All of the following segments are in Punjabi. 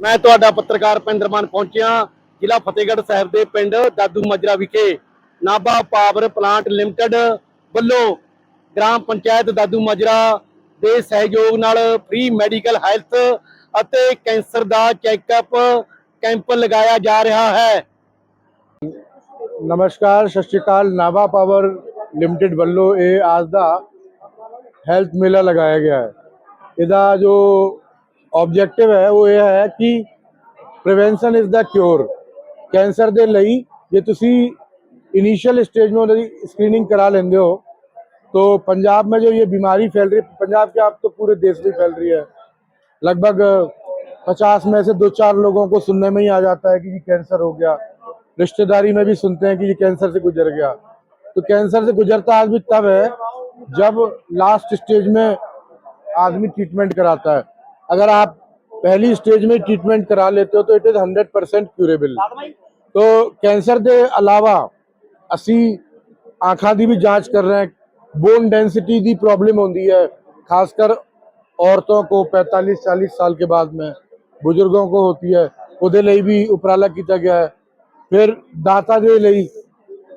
ਮੈਂ ਤੁਹਾਡਾ ਪੱਤਰਕਾਰ ਪਿੰਦਰਮਾਨ ਪਹੁੰਚਿਆ, ਜ਼ਿਲ੍ਹਾ ਫਤਿਹਗੜ੍ਹ ਸਾਹਿਬ ਦੇ ਪਿੰਡ ਦਾਦੂ ਮਜਰਾ ਵਿਖੇ। ਨਾਭਾ ਪਾਵਰ ਪਲਾਂਟ ਲਿਮਟਿਡ ਵੱਲੋਂ ਗ੍ਰਾਮ ਪੰਚਾਇਤ ਦਾਦੂ ਮਜਰਾ ਦੇ ਸਹਿਯੋਗ ਨਾਲ ਫ੍ਰੀ ਮੈਡੀਕਲ ਹੈਲਥ ਅਤੇ ਕੈਂਸਰ ਦਾ ਚੈੱਕਅਪ ਕੈਂਪ ਲਗਾਇਆ ਜਾ ਰਿਹਾ ਹੈ। ਨਮਸਕਾਰ, ਸਤਿ ਸ਼੍ਰੀ ਅਕਾਲ। ਨਾਭਾ ਪਾਵਰ ਲਿਮਟਿਡ ਵੱਲੋਂ ਇਹ ਅੱਜ ਦਾ ਹੈਲਥ ਮੇਲਾ ਲਗਾਇਆ ਗਿਆ ਹੈ। ਇਹਦਾ ਜੋ ਆਬਜੈਕਟਿਵ ਹੈ ਉਹ ਇਹ ਹੈ ਕਿ prevention is the cure cancer ਦੇ ਲਈ ਜੇ ਤੁਸੀਂ इनिशियल स्टेज में ਉਹਦੀ स्क्रीनिंग करा लेते हो तो पंजाब में जो ये बीमारी फैल रही है पंजाब के आप तो पूरे देश में फैल रही है लगभग पचास में से दो चार लोगों को सुनने में ही आ जाता है कि ये कैंसर हो गया रिश्तेदारी में भी सुनते हैं कि ये कैंसर से गुजर गया तो कैंसर से गुजरता आदमी तब है जब लास्ट स्टेज में आदमी ट्रीटमेंट कराता है अगर आप पहली स्टेज में ट्रीटमेंट करा लेते हो तो it is hundred percent curable तो कैंसर के अलावा असी आँखा की भी जाँच कर रहे हैं बोन डेंसिटी की प्रॉब्लम होती है, खासकर औरतों को 45-40 साल के बाद में, बुज़ुर्गों को होती है वो भी उपराला किया गया है। फिर दाता ਦੇ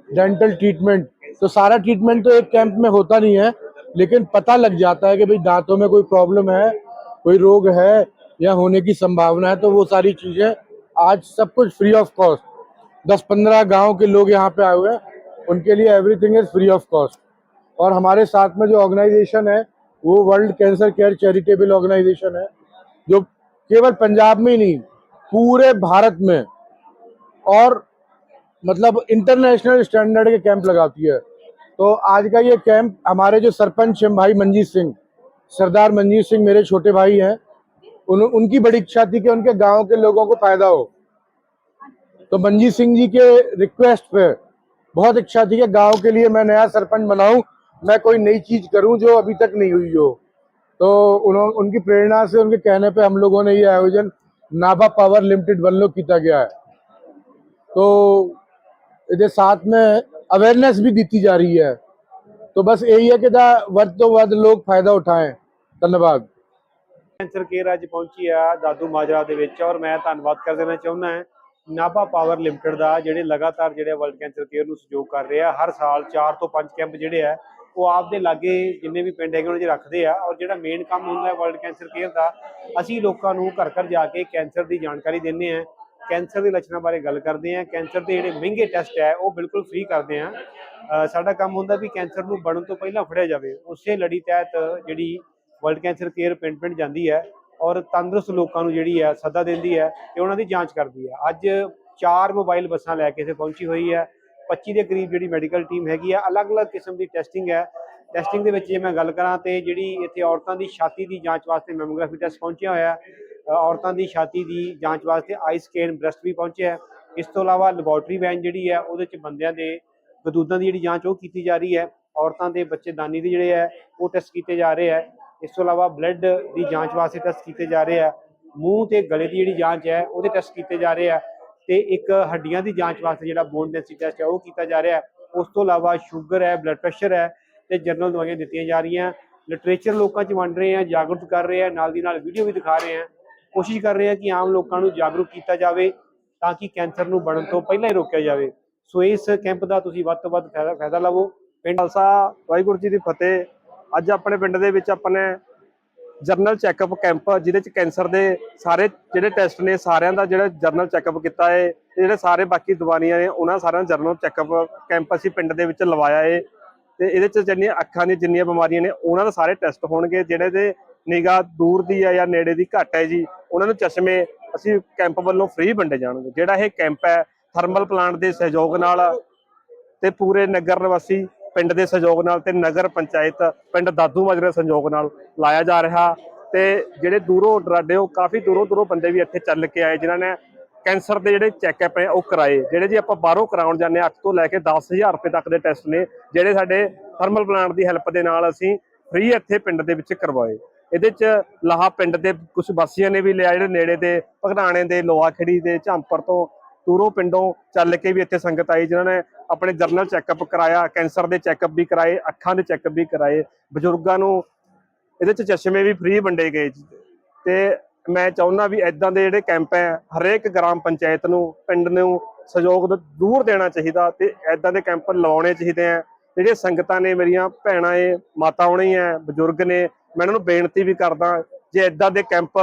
डेंटल ट्रीटमेंट तो सारा ट्रीटमेंट तो एक कैंप में होता नहीं है, लेकिन पता लग जाता है कि भाई दांतों में कोई प्रॉब्लम है कोई रोग है या होने की संभावना है तो वो सारी चीज़ें आज सब कुछ फ्री ऑफ़ कॉस्ट दस पंद्रह गाँव के लोग यहाँ पे आए हुए हैं, उनके लिए everything is free of cost और हमारे साथ में जो ऑर्गेनाइजेशन है, वो world cancer care charitable organisation है, जो केवल पंजाब में ही नहीं, पूरे भारत में और मतलब इंटरनेशनल स्टैंडर्ड के कैंप लगाती है। तो आज का ये कैंप हमारे जो सरपंच हैं भाई मंजीत सिंह सरदार मंजीत सिंह मेरे छोटे भाई हैं। उन, उनकी बड़ी इच्छा थी कि उनके गाँव के लोगों को फ़ायदा हो। तो मंजीत सिंह जी के रिक्वेस्ट पे बहुत इच्छा थी कि गाँव के लिए मैं नया सरपंच बनाऊँ मैं कोई नई चीज़ करूँ जो अभी तक नहीं हुई हो। तो उन्होंने उनकी प्रेरणा से उनके कहने पे हम लोगों ने ये आयोजन नाभा पावर लिमिटेड वल्लो किया गया है। तो इधर साथ में अवेयरनेस भी दी जा रही है। तो बस यही है कि दा वर्द तो वर्द लोग फ़ायदा उठाएँ। ਧੰਨਵਾਦ। ਕੈਂਸਰ ਕੇਅਰ ਅੱਜ ਪਹੁੰਚੀ ਆ ਦਾਦੂ ਮਾਜਰਾ ਦੇ ਵਿੱਚ ਔਰ ਮੈਂ ਧੰਨਵਾਦ ਕਰ ਦੇਣਾ ਚਾਹੁੰਦਾ ਹਾਂ ਨਾਭਾ ਪਾਵਰ ਲਿਮਟਿਡ ਦਾ ਜਿਹੜੇ ਲਗਾਤਾਰ ਜਿਹੜੇ ਵਰਲਡ ਕੈਂਸਰ ਕੇਅਰ ਨੂੰ ਸਹਿਯੋਗ ਕਰ ਰਹੇ ਆ ਹਰ ਸਾਲ 4 ਤੋਂ 5 ਕੈਂਪ ਜਿਹੜੇ ਆ, ਉਹ ਆਪਦੇ ਲਾਗੇ ਜਿੰਨੇ ਵੀ ਪਿੰਡ ਹੈਗੇ ਉਹਨਾਂ 'ਚ ਰੱਖਦੇ ਆ ਔਰ ਜਿਹੜਾ ਮੇਨ ਕੰਮ ਹੁੰਦਾ ਵਰਲਡ ਕੈਂਸਰ ਕੇਅਰ ਦਾ, ਅਸੀਂ ਲੋਕਾਂ ਨੂੰ ਘਰ ਘਰ ਜਾ ਕੇ ਕੈਂਸਰ ਦੀ ਜਾਣਕਾਰੀ ਦਿੰਦੇ ਆ ਕੈਂਸਰ ਦੇ ਲੱਛਣਾਂ ਬਾਰੇ ਗੱਲ ਕਰਦੇ ਆ ਕੈਂਸਰ ਦੇ ਜਿਹੜੇ ਮਹਿੰਗੇ ਟੈਸਟ ਹੈ, ਉਹ ਬਿਲਕੁਲ ਫ੍ਰੀ ਕਰਦੇ ਆ ਸਾਡਾ ਕੰਮ ਹੁੰਦਾ ਵੀ ਕੈਂਸਰ ਨੂੰ ਬਣਨ ਤੋਂ ਪਹਿਲਾਂ ਫੜਿਆ ਜਾਵੇ। ਉਸੇ ਲੜੀ ਤਹਿਤ ਜਿਹੜੀ ਵਰਲਡ ਕੈਂਸਰ ਕੇਅਰ ਪਿੰਡ ਪਿੰਡ ਜਾਂਦੀ ਹੈ ਔਰ ਤੰਦਰੁਸਤ ਲੋਕਾਂ ਨੂੰ ਜਿਹੜੀ ਹੈ ਸੱਦਾ ਦਿੰਦੀ ਹੈ ਤੇ ਉਹਨਾਂ ਦੀ ਜਾਂਚ ਕਰਦੀ ਹੈ। ਅੱਜ ਚਾਰ ਮੋਬਾਈਲ ਬੱਸਾਂ ਲੈ ਕੇ ਇੱਥੇ ਪਹੁੰਚੀ ਹੋਈ ਹੈ। 25 ਦੇ ਕਰੀਬ ਜਿਹੜੀ ਮੈਡੀਕਲ ਟੀਮ ਹੈਗੀ ਆ, ਅਲੱਗ-ਅਲੱਗ ਕਿਸਮ ਦੀ ਟੈਸਟਿੰਗ ਹੈ। ਟੈਸਟਿੰਗ ਦੇ ਵਿੱਚ ਜੇ ਮੈਂ ਗੱਲ ਕਰਾਂ ਤੇ ਜਿਹੜੀ ਇੱਥੇ ਔਰਤਾਂ ਦੀ ਛਾਤੀ ਦੀ ਜਾਂਚ ਵਾਸਤੇ ਮੈਮੋਗ੍ਰਾਫੀ ਟੈਸਟ ਪਹੁੰਚਿਆ ਹੋਇਆ ਔਰਤਾਂ ਦੀ ਛਾਤੀ ਦੀ ਜਾਂਚ ਵਾਸਤੇ ਆਈ ਸਕੈਨ ਬ੍ਰੈਸਟ ਵੀ ਪਹੁੰਚਿਆ ਇਸ ਤੋਂ ਇਲਾਵਾ ਲੈਬੋਰਟਰੀ ਵੈਨ ਜਿਹੜੀ ਹੈ, ਉਹਦੇ ਚ ਬੰਦਿਆਂ ਦੇ ਗਦੂਦਾਂ ਦੀ ਜਿਹੜੀ ਜਾਂਚ ਉਹ ਕੀਤੀ ਜਾ ਰਹੀ ਹੈ। ਔਰਤਾਂ ਦੇ ਬੱਚੇ ਦਾਨੀ ਦੇ ਜਿਹੜੇ ਹੈ, ਉਹ ਟੈਸਟ ਕੀਤੇ ਜਾ ਰਹੇ ਹੈ। ਇਸ ਤੋਂ ਇਲਾਵਾ ਬਲੱਡ ਦੀ ਜਾਂਚ ਵਾਸਤੇ ਟੈਸਟ ਕੀਤੇ ਜਾ ਰਹੇ ਆ। ਮੂੰਹ ਤੇ ਗਲੇ ਦੀ ਜਿਹੜੀ ਜਾਂਚ ਹੈ, ਉਹਦੇ ਟੈਸਟ ਕੀਤੇ ਜਾ ਰਹੇ ਆ ਤੇ ਇੱਕ ਹੱਡੀਆਂ ਦੀ ਜਾਂਚ ਵਾਸਤੇ ਜਿਹੜਾ ਬੋਨ ਡੈਂਸਿਟੀ ਟੈਸਟ ਹੈ, ਉਹ ਕੀਤਾ ਜਾ ਰਿਹਾ। ਉਸ ਤੋਂ ਇਲਾਵਾ ਸ਼ੂਗਰ ਹੈ ਬਲੱਡ ਪ੍ਰੈਸ਼ਰ ਹੈ ਤੇ ਜਨਰਲ ਦਵਾਈਆਂ ਦਿੱਤੀਆਂ ਜਾ ਰਹੀਆਂ। ਲਿਟਰੇਚਰ ਲੋਕਾਂ 'ਚ ਵੰਡ ਰਹੇ ਆ, ਜਾਗਰੂਕ ਕਰ ਰਹੇ ਆ, ਨਾਲ ਦੀ ਨਾਲ ਵੀਡੀਓ ਵੀ ਦਿਖਾ ਰਹੇ ਆ। ਕੋਸ਼ਿਸ਼ ਕਰ ਰਹੇ ਆ ਕਿ ਆਮ ਲੋਕਾਂ ਨੂੰ ਜਾਗਰੂਕ ਕੀਤਾ ਜਾਵੇ ਤਾਂ ਕਿ ਕੈਂਸਰ ਨੂੰ ਬਣਨ ਤੋਂ ਪਹਿਲਾਂ ਹੀ ਰੋਕਿਆ ਜਾਵੇ। ਸੋ ਇਸ ਕੈਂਪ ਦਾ ਤੁਸੀਂ ਵੱਧ ਤੋਂ ਵੱਧ ਫਾਇਦਾ ਫਾਇਦਾ ਲਵੋ। ਪਿੰਡ ਖਾਲਸਾ, ਵਾਹਿਗੁਰੂ ਜੀ ਦੀ ਫਤਿਹ। ਅੱਜ ਆਪਣੇ ਪਿੰਡ ਦੇ ਵਿੱਚ ਆਪਣੇ ਜਰਨਲ ਚੈੱਕਅਪ ਕੈਂਪ ਜਿਹਦੇ ਚ ਕੈਂਸਰ ਦੇ ਸਾਰੇ ਜਿਹੜੇ ਟੈਸਟ ਨੇ, ਸਾਰਿਆਂ ਦਾ ਜਿਹੜਾ ਜਰਨਲ ਚੈੱਕਅਪ ਕੀਤਾ ਹੈ ਤੇ ਜਿਹੜੇ ਸਾਰੇ ਬਾਕੀ ਦਵਾਈਆਂ ਨੇ, ਉਹਨਾਂ ਸਾਰਿਆਂ ਦਾ ਜਰਨਲ ਚੈੱਕਅਪ ਕੈਂਪ ਅਸੀਂ ਪਿੰਡ ਦੇ ਵਿੱਚ ਲਵਾਇਆ ਹੈ ਤੇ ਇਹਦੇ ਚ ਜਿਹੜੀਆਂ ਅੱਖਾਂ ਦੀਆਂ ਜਿੰਨੀਆਂ ਬਿਮਾਰੀਆਂ ਨੇ, ਉਹਨਾਂ ਦਾ ਸਾਰੇ ਟੈਸਟ ਹੋਣਗੇ, ਜਿਹੜੇ ਦੇ ਨਿਗਾਹ ਦੂਰ ਦੀ ਹੈ ਜਾਂ ਨੇੜੇ ਦੀ ਘੱਟ ਹੈ ਜੀ, ਉਹਨਾਂ ਨੂੰ ਚਸ਼ਮੇ ਅਸੀਂ ਕੈਂਪ ਵੱਲੋਂ ਫ੍ਰੀ ਵੰਡੇ ਜਾਣਗੇ। ਜਿਹੜਾ ਇਹ ਕੈਂਪ ਹੈ ਥਰਮਲ ਪਲਾਂਟ ਦੇ ਸਹਿਯੋਗ ਨਾਲ ਤੇ ਪੂਰੇ ਨਗਰ ਨਿਵਾਸੀ ਪਿੰਡ ਦੇ ਸਹਿਯੋਗ ਨਾਲ ਤੇ ਨਗਰ ਪੰਚਾਇਤ ਪਿੰਡ ਦਾਦੂ ਮਾਜਰੇ ਸਹਿਯੋਗ ਨਾਲ ਲਾਇਆ ਜਾ ਰਿਹਾ ਤੇ ਜਿਹੜੇ ਦੂਰੋਂ ਡਰਾਡੇ ਉਹ ਕਾਫੀ ਦੂਰੋਂ ਦੂਰੋਂ ਬੰਦੇ ਵੀ ਇੱਥੇ ਚੱਲ ਕੇ ਆਏ, ਜਿਨ੍ਹਾਂ ਨੇ ਕੈਂਸਰ ਦੇ ਜਿਹੜੇ ਚੈੱਕਅਪ ਹੈ ਉਹ ਕਰਾਏ, ਜਿਹੜੇ ਜੀ ਆਪਾਂ ਬਾਹਰੋਂ ਕਰਾਉਣ ਜਾਂਦੇ ਹਾਂ 8 ਤੋਂ ਲੈ ਕੇ 10000 ਰੁਪਏ ਤੱਕ ਦੇ ਟੈਸਟ ਨੇ, ਜਿਹੜੇ ਸਾਡੇ ਥਰਮਲ ਪਲਾਂਟ ਦੀ ਹੈਲਪ ਦੇ ਨਾਲ ਅਸੀਂ ਫ੍ਰੀ ਇੱਥੇ ਪਿੰਡ ਦੇ ਵਿੱਚ ਕਰਵਾਏ। ਇਹਦੇ ਚ ਲਾਹਾ ਪਿੰਡ ਦੇ ਕੁਝ ਵਾਸੀਆਂ ਨੇ ਵੀ ਲਿਆ, ਜਿਹੜੇ ਨੇੜੇ ਦੇ ਭਗਤਾਣੇ ਦੇ, ਲੋਹਾਖੜੀ ਦੇ ਝਾਂਪਰ ਤੋਂ ਦੂਰੋਂ ਪਿੰਡੋਂ ਚੱਲ ਕੇ ਵੀ ਇੱਥੇ ਸੰਗਤ ਆਈ, ਜਿਨ੍ਹਾਂ ਨੇ ਆਪਣੇ ਜਰਨਲ ਚੈੱਕਅਪ ਕਰਾਇਆ, ਕੈਂਸਰ ਦੇ ਚੈੱਕਅਪ ਵੀ ਕਰਾਏ, ਅੱਖਾਂ ਦੇ ਚੈੱਕਅਪ ਵੀ ਕਰਾਏ, ਬਜ਼ੁਰਗਾਂ ਨੂੰ ਇਹਦੇ ਚ ਚਸ਼ਮੇ ਵੀ ਫ੍ਰੀ ਵੰਡੇ ਗਏ ਜੀ। ਤੇ ਮੈਂ ਚਾਹੁੰਦਾ ਵੀ ਇਦਾਂ ਦੇ ਜਿਹੜੇ ਕੈਂਪ ਹੈ, ਹਰੇਕ ਗ੍ਰਾਮ ਪੰਚਾਇਤ ਨੂੰ, ਪਿੰਡ ਨੂੰ ਸਹਿਯੋਗ ਦੂਰ ਦੇਣਾ ਚਾਹੀਦਾ ਤੇ ਇਦਾਂ ਦੇ ਕੈਂਪ ਲਵਾਉਣੇ ਚਾਹੀਦੇ ਆ ਜਿਹੜੀਆਂ ਸੰਗਤਾਂ ਨੇ ਮੇਰੀਆਂ, ਭੈਣਾਂ ਏ ਮਾਤਾ ਨੇ ਹੈ ਬਜ਼ੁਰਗ ਨੇ, ਮੈਂ ਇਹਨਾਂ ਨੂੰ ਬੇਨਤੀ ਵੀ ਕਰਦਾ, ਜੇ ਇਦਾਂ ਦੇ ਕੈਂਪ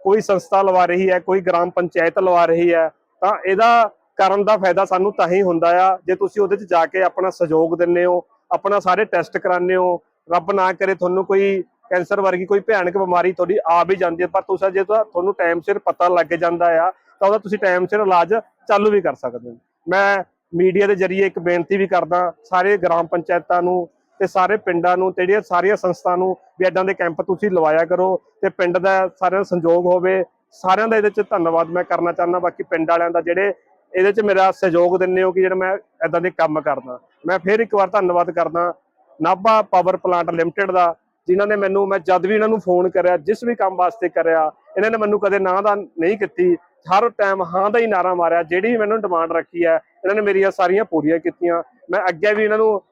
ਕੋਈ ਸੰਸਥਾ ਲਵਾ ਰਹੀ ਹੈ, ਕੋਈ ਗ੍ਰਾਮ ਪੰਚਾਇਤ ਲਵਾ ਰਹੀ ਹੈ, ਤਾਂ ਇਹਦਾ ਕਰਨ ਦਾ ਫਾਇਦਾ ਸਾਨੂੰ ਤਾਂ ਹੀ ਹੁੰਦਾ ਆ। ਜੇ ਤੁਸੀਂ ਉਹਦੇ 'ਚ ਜਾ ਕੇ ਆਪਣਾ ਸਹਿਯੋਗ ਦਿੰਦੇ ਹੋ, ਆਪਣਾ ਸਾਰੇ ਟੈਸਟ ਕਰਾਉਂਦੇ ਹੋ, ਰੱਬ ਨਾ ਕਰੇ ਤੁਹਾਨੂੰ ਕੋਈ ਕੈਂਸਰ ਵਰਗੀ ਕੋਈ ਭਿਆਨਕ ਬਿਮਾਰੀ ਤੁਹਾਡੀ ਆ ਵੀ ਜਾਂਦੀ ਹੈ, ਪਰ ਤੁਸੀਂ ਜੇ ਤਾਂ ਤੁਹਾਨੂੰ ਟਾਈਮ ਸਿਰ ਪਤਾ ਲੱਗ ਜਾਂਦਾ ਆ, ਤਾਂ ਉਹਦਾ ਤੁਸੀਂ ਟਾਈਮ ਸਿਰ ਇਲਾਜ ਚਾਲੂ ਵੀ ਕਰ ਸਕਦੇ ਹੋ। ਮੈਂ ਮੀਡੀਆ ਦੇ ਜ਼ਰੀਏ ਇੱਕ ਬੇਨਤੀ ਵੀ ਕਰਦਾ, ਸਾਰੇ ਗ੍ਰਾਮ ਪੰਚਾਇਤਾਂ ਨੂੰ ਤੇ ਸਾਰੇ ਪਿੰਡਾਂ ਨੂੰ, ਤੇ ਜਿਹੜੀਆਂ ਸਾਰੀਆਂ ਸੰਸਥਾ ਨੂੰ ਵੀ ਇਦਾਂ ਦੇ ਕੈਂਪ ਤੁਸੀਂ ਲਵਾਇਆ ਕਰੋ, ਤੇ ਪਿੰਡ ਦਾ ਸਾਰਿਆਂ ਦਾ ਸੰਯੋਗ ਹੋਵੇ। ਸਾਰਿਆਂ ਦਾ ਇਹਦੇ 'ਚ ਧੰਨਵਾਦ ਮੈਂ ਕਰਨਾ ਚਾਹੁੰਦਾ, ਬਾਕੀ ਪਿੰਡ ਵਾਲਿਆਂ ਦਾ ਜਿਹੜੇ ਇਹਦੇ 'ਚ ਮੇਰਾ ਸਹਿਯੋਗ ਦਿੰਦੇ ਹੋ ਕਿ ਜਿਹੜਾ ਮੈਂ ਇਦਾਂ ਦੇ ਕੰਮ ਕਰਦਾ। ਮੈਂ ਫਿਰ ਇੱਕ ਵਾਰ ਧੰਨਵਾਦ ਕਰਦਾ ਨਾਭਾ ਪਾਵਰ ਪਲਾਂਟ ਲਿਮਟਿਡ ਦਾ, ਜਿਨ੍ਹਾਂ ਨੇ ਮੈਨੂੰ, ਮੈਂ ਜਦ ਵੀ ਇਹਨਾਂ ਨੂੰ ਫੋਨ ਕਰਿਆ, ਜਿਸ ਵੀ ਕੰਮ ਵਾਸਤੇ ਕਰਿਆ, ਇਹਨਾਂ ਨੇ ਮੈਨੂੰ ਕਦੇ ਨਾ ਦਾ ਨਹੀਂ ਕੀਤੀ। ਹਰ ਟਾਈਮ ਹਾਂ ਦਾ ਹੀ ਨਾਰਾ ਮਾਰਿਆ, ਜਿਹੜੀ ਵੀ ਮੈਨੂੰ ਡਿਮਾਂਡ ਰੱਖੀ ਹੈ, ਇਹਨਾਂ ਨੇ ਮੇਰੀਆਂ ਸਾਰੀਆਂ ਪੂਰੀਆਂ ਕੀਤੀਆਂ। ਮੈਂ ਅੱਗੇ ਵੀ ਇਹਨਾਂ ਨੂੰ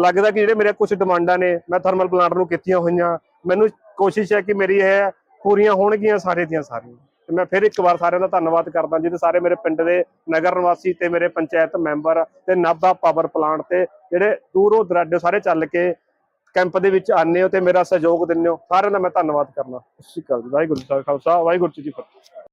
ਲੱਗਦਾ ਕਿ ਜਿਹੜੇ ਮੇਰੇ ਕੁਝ ਡਿਮਾਂਡਾਂ ਨੇ, ਮੈਂ ਥਰਮਲ ਪਲਾਂਟ ਨੂੰ ਕੀਤੀਆਂ ਹੋਈਆਂ। ਮੈਨੂੰ ਕੋਸ਼ਿਸ਼ ਹੈ ਕਿ ਮੇਰੀ ਇਹ ਪੂਰੀਆਂ ਹੋਣਗੀਆਂ, ਸਾਰੇ ਦੀਆਂ ਸਾਰੀਆਂ। ਤੇ ਮੈਂ ਫਿਰ ਇੱਕ ਵਾਰ ਸਾਰਿਆਂ ਦਾ ਧੰਨਵਾਦ ਕਰਦਾ ਜਿਹਦੇ ਸਾਰੇ ਮੇਰੇ ਪਿੰਡ ਦੇ ਨਗਰ ਨਿਵਾਸੀ ਤੇ ਮੇਰੇ ਪੰਚਾਇਤ ਮੈਂਬਰ ਤੇ ਨਾਭਾ ਪਾਵਰ ਪਲਾਂਟ ਤੇ ਜਿਹੜੇ ਦੂਰੋਂ ਦਰਾਡੇ ਸਾਰੇ ਚੱਲ ਕੇ ਕੈਂਪ ਦੇ ਵਿੱਚ ਆਨੇ ਹੋ ਤੇ ਮੇਰਾ ਸਹਿਯੋਗ ਦਿੰਦੇ ਹੋ, ਸਾਰਿਆਂ ਦਾ ਮੈਂ ਧੰਨਵਾਦ ਕਰਨਾ। ਸਤਿ ਸ਼੍ਰੀ ਅਕਾਲ ਜੀ, ਵਾਹਿਗੁਰੂ ਜੀ ਕਾ ਖਾਲਸਾ, ਵਾਹਿਗੁਰੂ ਜੀ ਕੀ ਫਤਿਹ।